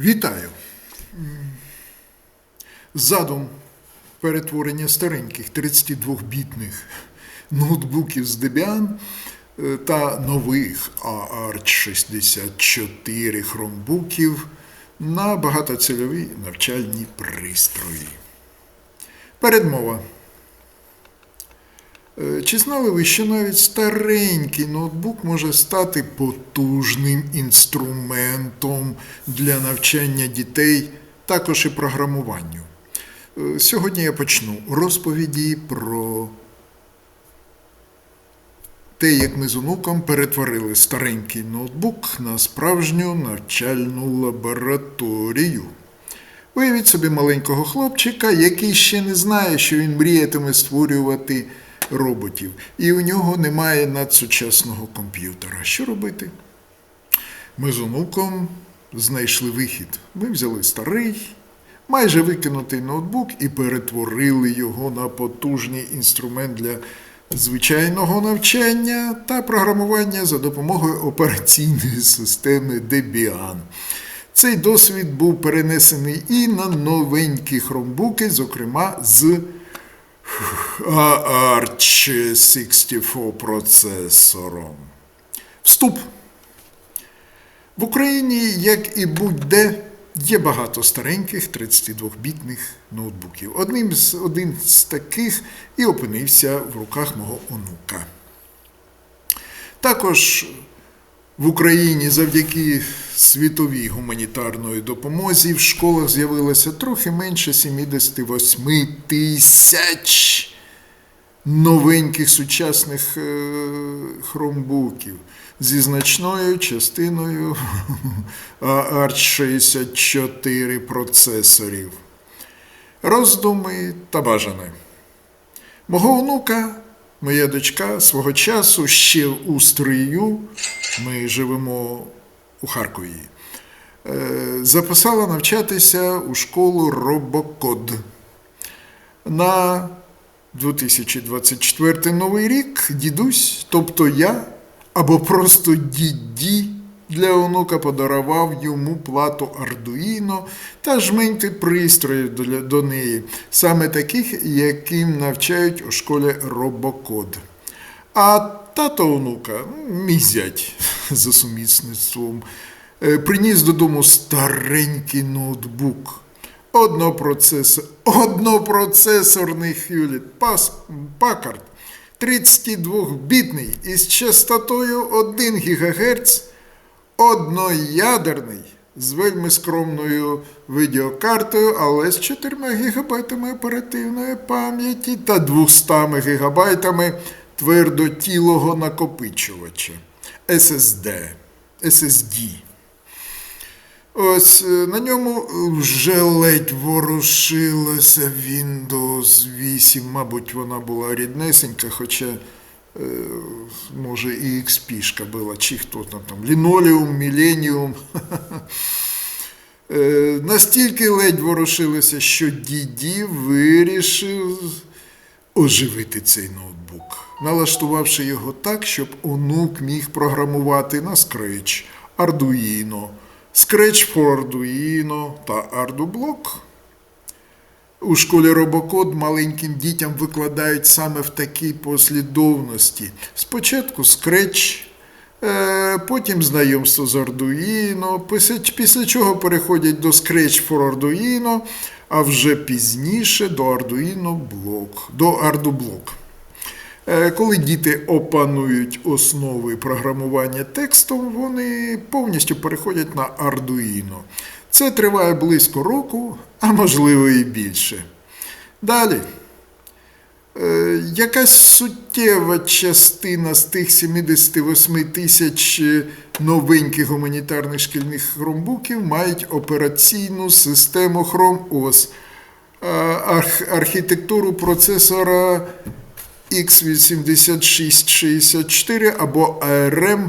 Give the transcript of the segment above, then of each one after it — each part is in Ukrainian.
Вітаю! Задум перетворення стареньких 32-бітних ноутбуків з Debian е, та нових AARC64 хромбуків на багатоцільові навчальні пристрої. Передмова. Е, Чи знали ви, що навіть старенький ноутбук може стати потужним інструментом для навчання дітей, також і програмуванню? Е, Сьогодні я почну розповіді про те, як ми з онуком перетворили старенький ноутбук на справжню навчальну лабораторію. Уявіть собі маленького хлопчика, який ще не знає, що він мріятиме створювати роботів, і у нього немає надсучасного комп'ютера. Що робити? Ми з онуком знайшли вихід. Ми взяли старий, майже викинутий ноутбук і перетворили його на потужний інструмент для звичайного навчання та програмування за допомогою операційної системи Debian. Цей досвід був перенесений і на новенькі хромбуки, зокрема з ARC64 процесором. Вступ. В Україні, як і будь-де, є багато стареньких 32-бітних ноутбуків. Одним з, один з таких і опинився в руках мого онука. Також в Україні завдяки світовій гуманітарної допомозі в школах з'явилося трохи менше 78 тисяч новеньких сучасних е, хромбуків зі значною частиною ARC64 процесорів. Роздуми та бажане. Мого онука, моя дочка свого часу ще у стрию, ми живемо у Харкові, е, записала навчатися у школу Робокод. На 2024 новий рік дідусь, тобто я, або просто діді для онука подарував йому плату Ардуїно та жменьки пристроїв до неї, саме таких, яким навчають у школі Робокод. А тато онука, мій зять за сумісництвом, е, приніс додому старенький ноутбук. Однопроцесор, однопроцесорний Hewlett Packard 32-бітний із частотою 1 ГГц, одноядерний з вельми скромною відеокартою, але з 4 ГБ оперативної пам'яті та 200 ГБ твердотілого накопичувача SSD. SSD. Ось е, на ньому вже ледь ворушилося Windows 8, мабуть, вона була ріднесенька, хоча, може, і XP була, чи хто там там, Millennium. Е, Настільки ледь ворушилося, що діді вирішив оживити цей ноутбук, налаштувавши його так, щоб онук міг програмувати на Scratch, Arduino, Scratch for Arduino та ArduBlock. У школі Робокод маленьким дітям викладають саме в такій послідовності. Спочатку Scratch, е, потім знайомство з Ардуїно, після, чого переходять до Scratch for Arduino, а вже пізніше до Arduino блок, до ArduBlock. Е, Коли діти опанують основи програмування текстом, вони повністю переходять на Arduino. Це триває близько року, а можливо і більше. Далі. Е, Якась суттєва частина з тих 78 тисяч е, новеньких гуманітарних шкільних хромбуків мають операційну систему Chrome OS, архітектуру процесора x8664 або ARM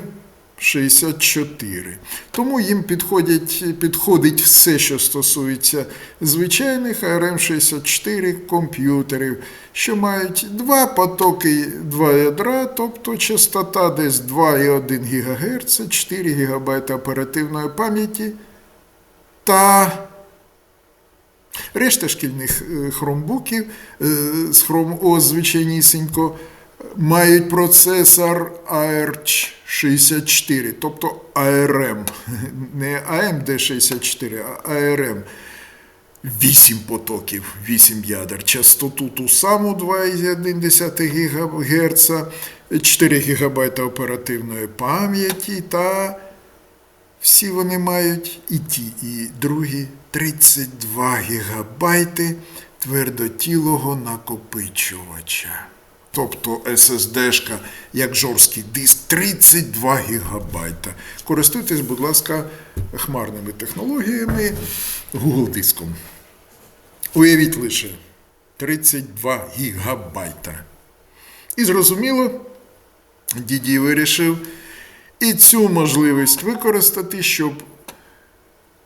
64. Тому їм підходять, підходить все, що стосується звичайних ARM64 комп'ютерів, що мають два потоки, два ядра, тобто частота десь 2,1 ГГц, 4 ГБ оперативної пам'яті та решта шкільних е, хромбуків е, з OS звичайнісінько мають процесор ARC 64, тобто ARM, не AMD64, а ARM. 8 потоків, 8 ядер, частоту ту саму 2,1 ГГц, 4 ГБ оперативної пам'яті та всі вони мають і ті, і другі 32 гігабайти твердотілого накопичувача. Тобто SSD-шка, як жорсткий диск, 32 гігабайта. Користуйтесь, будь ласка, хмарними технологіями Google диском. Уявіть лише 32 гігабайта. І зрозуміло, дідій вирішив і цю можливість використати, щоб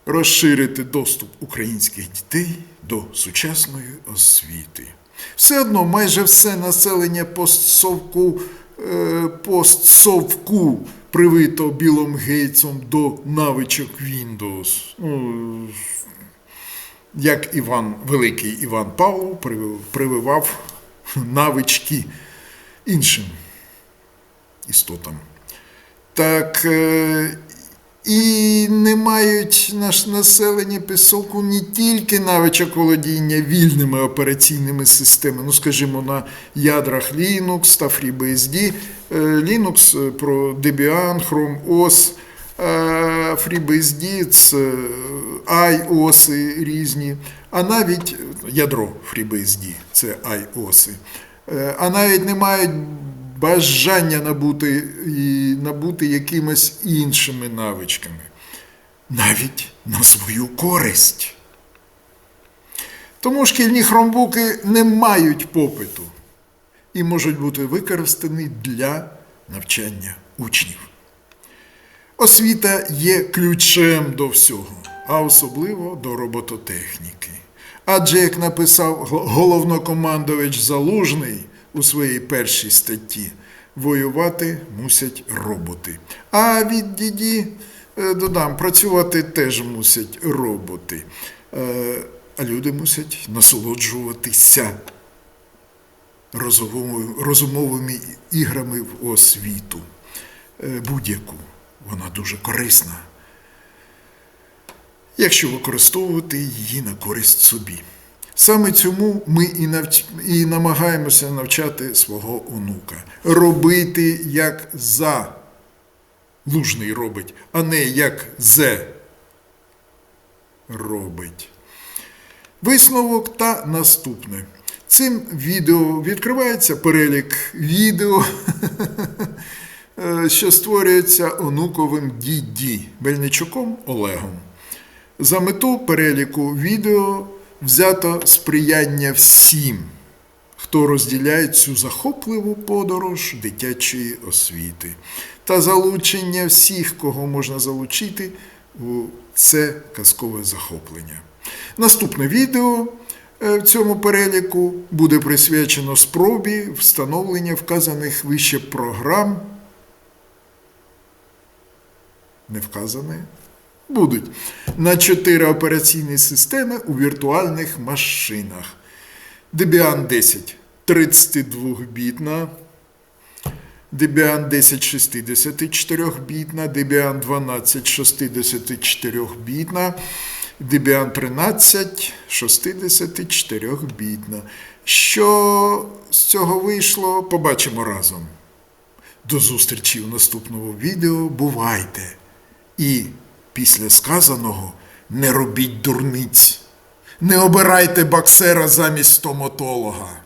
розширити доступ українських дітей до сучасної освіти. Все одно майже все населення постсовку, е, постсовку привито Білом Гейтсом до навичок Windows. Ну, як Іван, великий Іван привив- прививав навички іншим істотам. Так е, і не мають наш населення пісоку не тільки навичок володіння вільними операційними системами, ну скажімо, на ядрах Linux та FreeBSD. Е, Linux про Debian, Chrome OS, е, FreeBSD iOS різні, а навіть ядро FreeBSD це iOS. Е, А навіть не мають бажання набути, і набути якимись іншими навичками, навіть на свою користь. Тому шкільні хромбуки не мають попиту і можуть бути використані для навчання учнів. Освіта є ключем до всього, а особливо до робототехніки. Адже, як написав головнокомандувач Залужний у своїй першій статті, воювати мусять роботи. А від діді е, додам, працювати теж мусять роботи. Е, А люди мусять насолоджуватися розумовими, іграми в освіту. Е, Будь-яку. Вона дуже корисна, якщо використовувати її на користь собі. Саме цьому ми і, навч... і намагаємося навчати свого онука. Робити як за лужний робить, а не як зе робить. Висновок та наступне. Цим відео відкривається перелік відео, що створюється онуковим діді Мельничуком Олегом. За мету переліку відео взято сприяння всім, хто розділяє цю захопливу подорож дитячої освіти, та залучення всіх, кого можна залучити у це казкове захоплення. Наступне відео е, в цьому переліку буде присвячено спробі встановлення вказаних вище програм. Не вказане. Будуть на 4 операційні системи у віртуальних машинах. Debian 10 32-бітна, Debian 10 64-бітна, Debian 12 64-бітна, Debian 13 64-бітна. Що з цього вийшло, побачимо разом. До зустрічі в наступному відео. Бувайте! І після сказаного не робіть дурниць. Не обирайте боксера замість стоматолога.